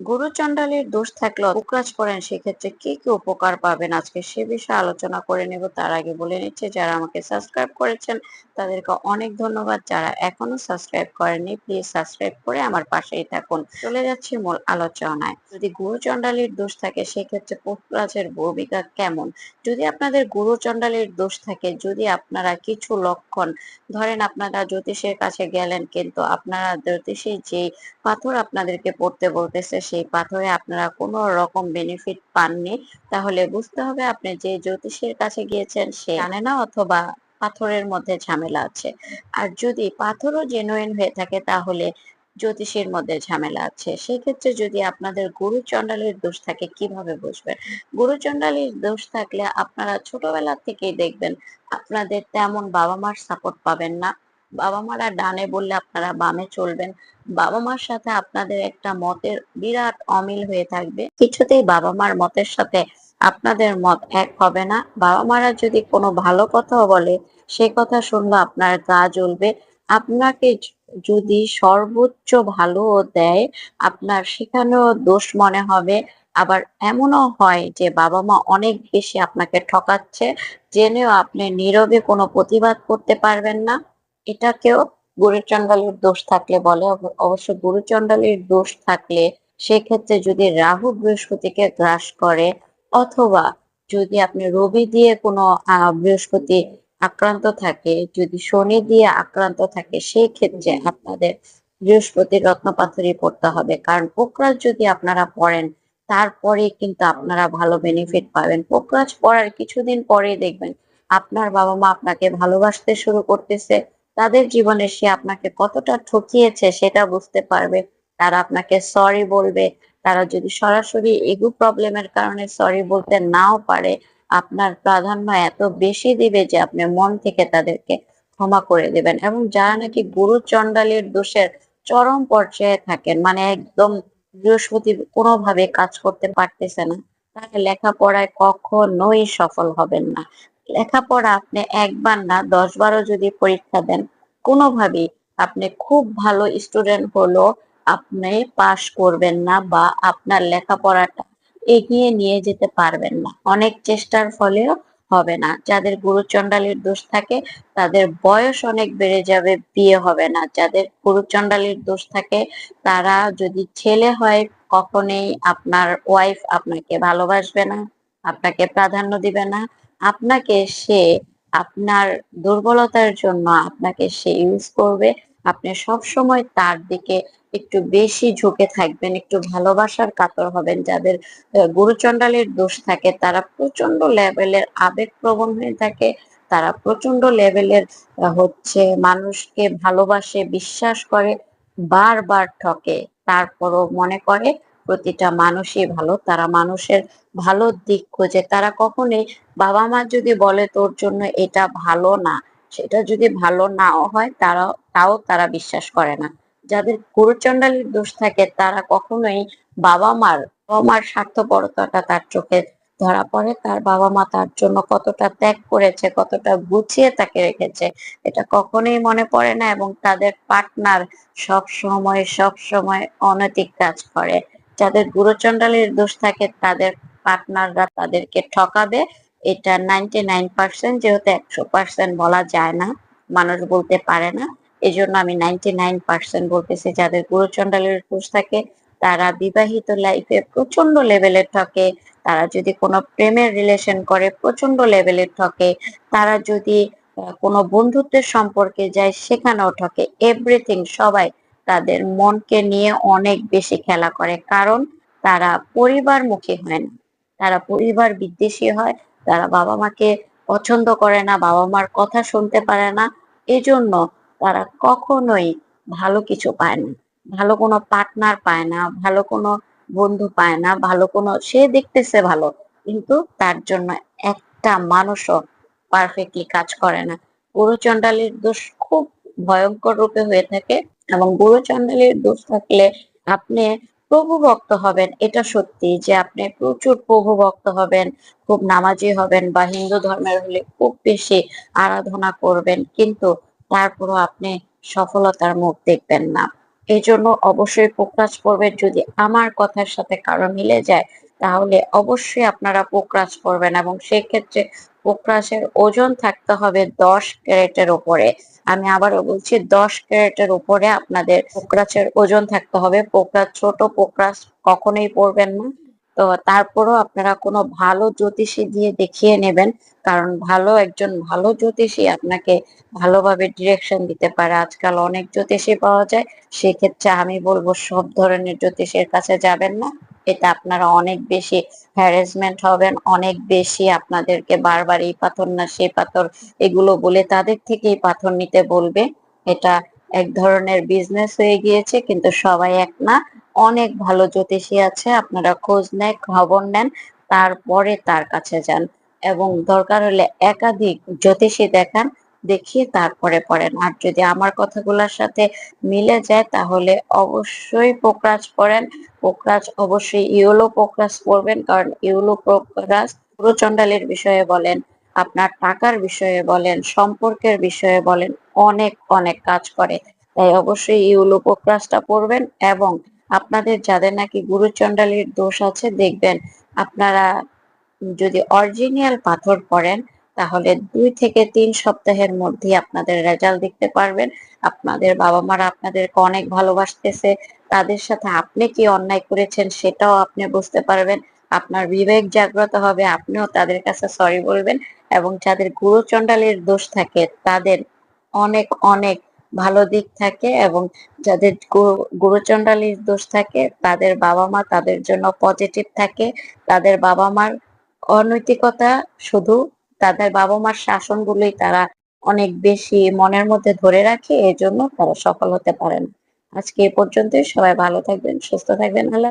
গুরুচণ্ডালীর দোষ থাকলে উকরাজ করেন, সেক্ষেত্রে কি কি উপকার পাবেন? আজকে সে বিষয়ে আলোচনা করে নেব। তার আগে বলে নিচ্ছে, যারা আমাকে সাবস্ক্রাইব করেছেন, তাদেরকে অনেক ধন্যবাদ। যারা এখনও সাবস্ক্রাইব করেননি, প্লিজ সাবস্ক্রাইব করে আমার পাশেই থাকুন। চলে যাচ্ছে মূল আলোচনায়। যদি গুরুচণ্ডালীর দোষ থাকে, সেক্ষেত্রে পুত্রাজের ভূমিকা কেমন? যদি আপনাদের গুরুচণ্ডালীর দোষ থাকে, যদি আপনারা কিছু লক্ষণ, ধরেন আপনারা জ্যোতিষের কাছে গেলেন, কিন্তু আপনারা জ্যোতিষী যে পাথর আপনাদেরকে পড়তে বলতেছে সেই পাথরে আপনারা কোনো রকম বেনিফিট পাননি, তাহলে বুঝতে হবে আপনি যে জ্যোতিষের কাছে গিয়েছেন সে জানে না অথবা পাথরের মধ্যে ঝামেলা আছে। আর যদি পাথরও জেনুইন হয়ে থাকে তাহলে জ্যোতিষের মধ্যে ঝামেলা আছে। সেক্ষেত্রে যদি আপনাদের গুরু চণ্ডালীর দোষ থাকে কীভাবে বুঝবেন? গুরু চণ্ডালীর দোষ থাকলে আপনারা ছোটবেলা থেকেই দেখবেন, আপনাদের তেমন বাবা মার সাপোর্ট পাবেন না। বাবা মারা ডানে বললে আপনারা বামে চলবেন। বাবা মার সাথে আপনাদের একটা মতের বিরাট অমিল হয়ে থাকবে। কিছুতেই বাবা মার মতের সাথে আপনাদের মত এক হবে না। বাবা মারা যদি কোনো ভালো কথাও বলে, সে কথা শুনলে আপনার গা জ্বলবে। আপনাকে যদি সর্বোচ্চ ভালো দেয়, আপনার সেখানেও দোষ মনে হবে। আবার এমনও হয় যে বাবা মা অনেক বেশি আপনাকে ঠকাচ্ছে, জেনেও আপনি নীরবে কোনো প্রতিবাদ করতে পারবেন না। এটাকেও গুরুচণ্ডালীর দোষ থাকলে বলে, অব- অবশ্য গুরুচণ্ডালীর দোষ থাকলে সেক্ষেত্রে যদি রাহু বৃহস্পতিকে গ্রাস করে অথবা যদি আপনি রবি দিয়ে কোনো বৃহস্পতি আক্রান্ত থাকে, যদি শনি দিয়ে আক্রান্ত থাকে সেই ক্ষেত্রে আপনাদের বৃহস্পতির রত্নপাথরই পড়তে হবে। কারণ পোকরাজ যদি আপনারা পড়েন, তারপরে কিন্তু আপনারা ভালো বেনিফিট পাবেন। পোকরাজ পড়ার কিছুদিন পরেই দেখবেন আপনার বাবা মা আপনাকে ভালোবাসতে শুরু করতেছে তাদের জীবনে সে আপনাকে কতটা ঠকিয়েছে সেটা বুঝতে পারবে। তারা আপনাকে সরি বলবে। তারা যদি সরাসরি এগু প্রবলেমের কারণে সরি বলতে নাও পারে, আপনার প্রাধান্য এত বেশি দিবে যে আপনি মন থেকে তাদেরকে ক্ষমা করে দেবেন। এবং যারা নাকি গুরু চণ্ডালীর দোষের চরম পর্যায়ে থাকেন মানে একদম বৃহস্পতি কোনোভাবে কাজ করতে পারতেছে না তারা লেখাপড়ায় কখনোই সফল হবেন না। লেখাপড়া আপনি একবার না দশ বারো যদি পরীক্ষা দেন, কোনোভাবেই আপনি খুব ভালো স্টুডেন্ট হলো আপনি পাশ করবেন না বা আপনার লেখাপড়াটা এগিয়ে নিয়ে যেতে পারবেন না। অনেক চেষ্টার ফলেও হবে না। যাদের গুরুচণ্ডালীর দোষ থাকে, তাদের বয়স অনেক বেড়ে যাবে, বিয়ে হবে না। যাদের গুরুচণ্ডালীর দোষ থাকে, তারা যদি ছেলে হয়, কখনোই আপনার ওয়াইফ আপনাকে ভালোবাসবে না, আপনাকে প্রাধান্য দিবে না। আপনাকে সে আপনার দুর্বলতার জন্য আপনাকে সে ইউজ করবে। আপনি সব সময় তার দিকে একটু বেশি ঝুঁকে থাকবেন, একটু ভালোবাসার কাতর হবেন। যাদের গুরুচণ্ডালীর দোষ থাকে, তারা প্রচণ্ড লেভেলের আবেগপ্রবণ হয়ে থাকে, তারা প্রচণ্ড লেভেলের হচ্ছে মানুষকে ভালোবাসে, বিশ্বাস করে, বারবার ঠকে। তারপরও মনে করে প্রতিটা মানুষই ভালো, তারা মানুষের ভালো দিক খোঁজে। তারা কখনোই বাবা মা যদি বলে তোর জন্য এটা ভালো না, সেটা যদি ভালো নাও হয়, তারা, তাও তারা বিশ্বাস করে না। যাদের গুরুচণ্ডালীর দোষ থাকে, তারা কখনোই বাবা মার বাবা মার স্বার্থপরতাটা তার চোখে ধরা পড়ে। তার বাবা মা তার জন্য কতটা ত্যাগ করেছে, কতটা গুছিয়ে তাকে রেখেছে, এটা কখনোই মনে পড়ে না এবং তাদের পার্টনার সব সময় সব সময় অনৈতিক কাজ করে। যাদের গুরুচণ্ডালীর দোষ থাকে, তাদের পার্টনাররা তাদেরকে ঠকাবে। এটা নাইনটি নাইন পার্সেন্ট যেহেতু একশো পার্সেন্ট বলা যায় না, মানুষ বলতে পারে না। এই জন্য আমি নাইনটি নাইন পার্সেন্ট বলতেছি, যাদের গুরুচণ্ডালীর দোষ থাকে, তারা বিবাহিত লাইফে প্রচণ্ড লেভেলের ঠকে। তারা যদি কোনো প্রেমের রিলেশন করে প্রচণ্ড লেভেলের ঠকে। তারা যদি কোনো বন্ধুত্বের সম্পর্কে যায়, সেখানেও ঠকে। এভরিথিং সবাই তাদের মনকে নিয়ে অনেক বেশি খেলা করে। কারণ তারা পরিবার পরিবারমুখী হয় না। তারা পরিবার বিদ্বেষী হয়। তারা বাবা মাকে পছন্দ করে না, বাবা মার কথা শুনতে পারে না। এজন্য তারা কখনোই ভালো কিছু পায় না। ভালো কোনো পার্টনার পায় না, ভালো কোনো বন্ধু পায় না, ভালো কোনো, সে দেখতেছে ভালো, কিন্তু তার জন্য একটা মানুষও পারফেক্টলি কাজ করে না। গুরুচণ্ডালীর দোষ খুব ভয়ঙ্কর রূপে হয়ে থাকে। এবং গুরু গুরুচণ্ডালীর দোষ থাকলে আপনি প্রভু ভক্ত হবেন। এটা সত্যি যে আপনি প্রচুর প্রভু ভক্ত হবেন, খুব নামাজি হবেন বা হিন্দু ধর্মের হলে খুব বেশি আরাধনা করবেন, কিন্তু তারপরও আপনি সফলতার মুখ দেখবেন না। এই জন্য অবশ্যই প্রকাশ করবেন। যদি আমার কথার সাথে কারও মিলে যায় তাহলে অবশ্যই আপনারা পোকরাজ পরবেন এবং সেক্ষেত্রে পোকরাজের ওজন থাকতে হবে দশ ক্যারেটের উপরে। আমি আবারও বলছি, দশ ক্যারেটের উপরে আপনাদের পোকরাজের ওজন থাকতে হবে। পোকরাজ ছোট পোকরাজ কখনোই পরবেন না। তো তারপরও আপনারা কোনো ভালো জ্যোতিষী দিয়ে দেখিয়ে নেবেন, কারণ ভালো একজন ভালো জ্যোতিষী আপনাকে ভালোভাবে ডিরেকশন দিতে পারে। আজকাল অনেক জ্যোতিষী পাওয়া যায়, সেক্ষেত্রে আমি বলব সব ধরনের জ্যোতিষের কাছে যাবেন না। এতে আপনারা অনেক বেশি হ্যারাসমেন্ট হবেন, অনেক বেশি আপনাদেরকে বারবার এই পাথর না, সেই পাথর, এগুলো বলে তাদের থেকেই পাথর নিতে বলবে। এটা এক ধরনের বিজনেস হয়ে গিয়েছে, কিন্তু সবাই এক না। অনেক ভালো জ্যোতিষী আছে, আপনারা খোঁজ নেয় খবর নেন, তারপরে তার কাছে যান। এবং দরকার হলে একাধিক জ্যোতিষী দেখান দেখিয়ে তারপরে পড়েন। আর যদি আমার কথাগুলোর সাথে মিলে যায়, তাহলে অবশ্যই পোকরাজ পড়েন। পোকরাজ অবশ্যই ইউলো পোকরাজ পড়বেন, কারণ ইউলো পোকরাজ পুরোচণ্ডালের বিষয়ে বলেন, আপনার টাকার বিষয়ে বলেন, সম্পর্কের বিষয়ে বলেন, অনেক অনেক কাজ করে। তাই অবশ্যই ইউলো পোকরাজটা পড়বেন এবং আপনাদের যাদের নাকি গুরুচণ্ডালীর দোষ আছে, দেখবেন আপনারা যদি অরিজিনাল পাথর পড়েন তাহলে দুই থেকে তিন সপ্তাহের মধ্যে আপনাদের রেজাল্ট দেখতে পারবেন। আপনাদের বাবা মারা আপনাদেরকে অনেক ভালোবাসতেছে। তাদের সাথে আপনি কি অন্যায় করেছেন সেটাও আপনি বুঝতে পারবেন। আপনার বিবেক জাগ্রত হবে, আপনিও তাদের কাছে সরি বলবেন এবং যাদের গুরু গুরুচণ্ডালের দোষ থাকে, তাদের অনেক অনেক ভালো দিক থাকে এবং যাদের গুরু- গুরুচণ্ডালীর দোষ থাকে, তাদের বাবা মা তাদের জন্য পজিটিভ থাকে। তাদের বাবা মার অনৈতিকতা শুধু তাদের বাবা মার শাসন গুলোই তারা অনেক বেশি মনের মধ্যে ধরে রাখে, এজন্য তারা সফল হতে পারেন। আজকে এ পর্যন্তই। সবাই ভালো থাকবেন, সুস্থ থাকবেন। আল্লাহ